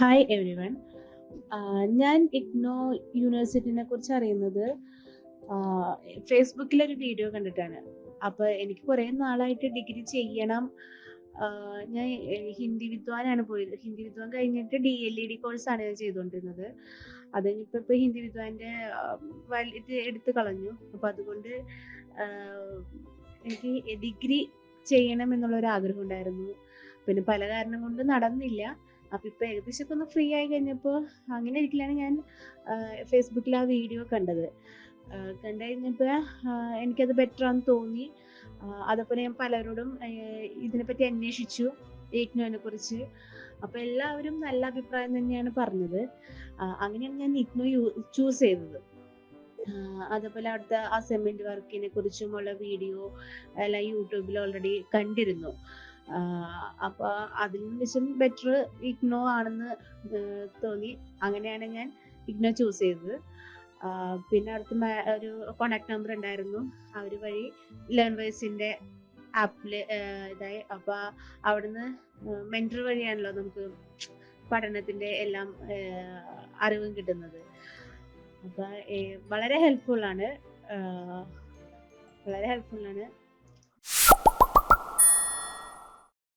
Hi every one ഞാൻ ഇഗ്നോ യൂണിവേഴ്സിറ്റിനെ കുറിച്ച് അറിയുന്നത് ഫേസ്ബുക്കിലൊരു വീഡിയോ കണ്ടിട്ടാണ്. അപ്പോൾ എനിക്ക് കുറേ നാളായിട്ട് ഡിഗ്രി ചെയ്യണം. ഞാൻ ഹിന്ദി വിദ്വാനാണ് പോയത്. ഹിന്ദി വിദ്വാൻ കഴിഞ്ഞിട്ട് ഡി എൽ ഇ ഡി കോഴ്സാണ് ഞാൻ ചെയ്തുകൊണ്ടിരുന്നത്. അത് ഇപ്പോൾ ഹിന്ദി വിദ്വാന്റെ ഇത് എടുത്തു കളഞ്ഞു. അപ്പോൾ അതുകൊണ്ട് എനിക്ക് ഡിഗ്രി ചെയ്യണം എന്നുള്ളൊരു ആഗ്രഹം ഉണ്ടായിരുന്നു. പിന്നെ പല കാരണം കൊണ്ട് നടന്നില്ല. അപ്പൊ ഇപ്പൊ ഏകദേശം ഒക്കെ ഒന്ന് ഫ്രീ ആയി കഴിഞ്ഞപ്പോൾ അങ്ങനെ ഇരിക്കലാണ് ഞാൻ ഫേസ്ബുക്കിൽ ആ വീഡിയോ കണ്ടത്. കണ്ടു കഴിഞ്ഞപ്പോൾ എനിക്കത് ബെറ്റർ ആണെന്ന് തോന്നി. അതേപോലെ ഞാൻ പലരോടും ഇതിനെപ്പറ്റി അന്വേഷിച്ചു ഇഗ്നോനെ കുറിച്ച്. അപ്പൊ എല്ലാവരും നല്ല അഭിപ്രായം തന്നെയാണ് പറഞ്ഞത്. അങ്ങനെയാണ് ഞാൻ ഇഗ്നോ ചൂസ് ചെയ്തത്. അതേപോലെ അടുത്ത അസൈൻമെന്റ് വർക്കിനെ കുറിച്ചുമുള്ള വീഡിയോ എല്ലാം യൂട്യൂബിൽ ഓൾറെഡി കണ്ടിരുന്നു. ആഹ് അപ്പൊ അതിൽ വെച്ചും ബെറ്റർ ഇഗ്നോ ആണെന്ന് തോന്നി. അങ്ങനെയാണ് ഞാൻ ഇഗ്നോ ചൂസ് ചെയ്തത്. പിന്നെ അടുത്ത് ഒരു കോണ്ടാക്ട് നമ്പർ ഉണ്ടായിരുന്നു. അവർ വഴി ലേൺ ആപ്പിൽ ഇതായി. അപ്പൊ അവിടുന്ന് മെന്റർ വഴിയാണല്ലോ നമുക്ക് പഠനത്തിന്റെ എല്ലാം അറിവും കിട്ടുന്നത്. അപ്പൊ വളരെ ആഹ് വളരെ ഹെൽപ്ഫുൾ ആണ്.